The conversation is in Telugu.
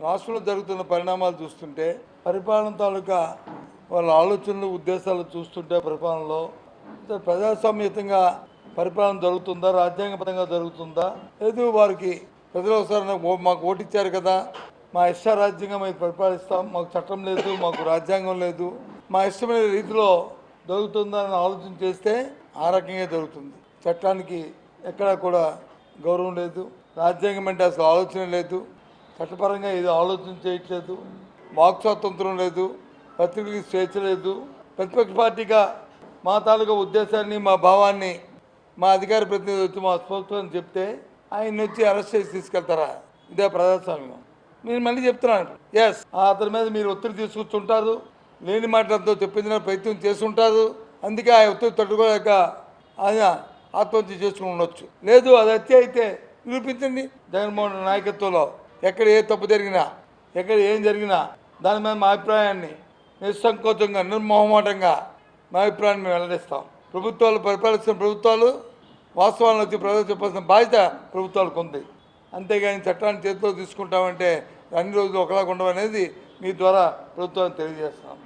రాష్ట్రంలో జరుగుతున్న పరిణామాలు చూస్తుంటే పరిపాలన తాలూకా వాళ్ళ ఆలోచనలు ఉద్దేశాలు చూస్తుంటే పరిపాలనలో ప్రజాస్వామ్యతంగా పరిపాలన జరుగుతుందా? రాజ్యాంగపరంగా జరుగుతుందా? లేదు వారికి ప్రజలు ఒకసారి ఓ- మాకు ఓటిచ్చారు కదా. మా ఇష్టారాజ్యంగా మేము పరిపాలిస్తాం. మాకు చట్టం లేదు మాకు రాజ్యాంగం లేదు. మా ఇష్టమైన రీతిలో జరుగుతుందా అని ఆలోచన చేస్తే ఆ రకంగా జరుగుతుంది. చట్టానికి ఎక్కడా కూడా గౌరవం లేదు. రాజ్యాంగం అంటే అసలు ఆలోచన లేదు. చట్టపరంగా ఏదో ఆలోచన చేయట్లేదు వాక్ స్వాతంత్రం లేదు పత్రికలకు స్వేచ్ఛ లేదు. ప్రతిపక్ష పార్టీగా మా తాలూకా ఉద్దేశాన్ని మా భావాన్ని మా అధికార ప్రతినిధి వచ్చి మా స్పోక్స్మన్ చెప్తే ఆయన వచ్చి అరెస్ట్ చేసి తీసుకెళ్తారా? ఇదే ప్రజాస్వామ్యం. నేను మళ్ళీ చెప్తున్నాను. ఎస్ అతని మీద మీరు ఒత్తిడి తీసుకొచ్చుంటారు. లేని మాటలతో చెప్పించిన ప్రయత్నం చేస్తుంటారు. అందుకే ఆ ఒత్తిడి తట్టుకోలేక ఆయన ఆత్మహత్య చేసుకుని ఉండొచ్చు. లేదు అది హత్య అయితే నిరూపించండి. జగన్మోహన్ నాయకత్వంలో ఎక్కడ ఏ తప్పు జరిగినా ఎక్కడ ఏం జరిగినా దాని మీద మా అభిప్రాయాన్ని నిస్సంకోచంగా నిర్మోహమాటంగా మా అభిప్రాయాన్ని మేము వెల్లడిస్తాం. ప్రభుత్వాలు పరిపాలిస్తున్న ప్రభుత్వాలు వాస్తవాలను వచ్చి ప్రజలు చెప్పాల్సిన బాధ్యత ప్రభుత్వాలకు ఉంది. అంతేగాని చట్టాన్ని చేతిలో తీసుకుంటామంటే అన్ని రోజులు ఒకలాగా ఉండవు అనేది మీ ద్వారా ప్రభుత్వాన్ని తెలియజేస్తాం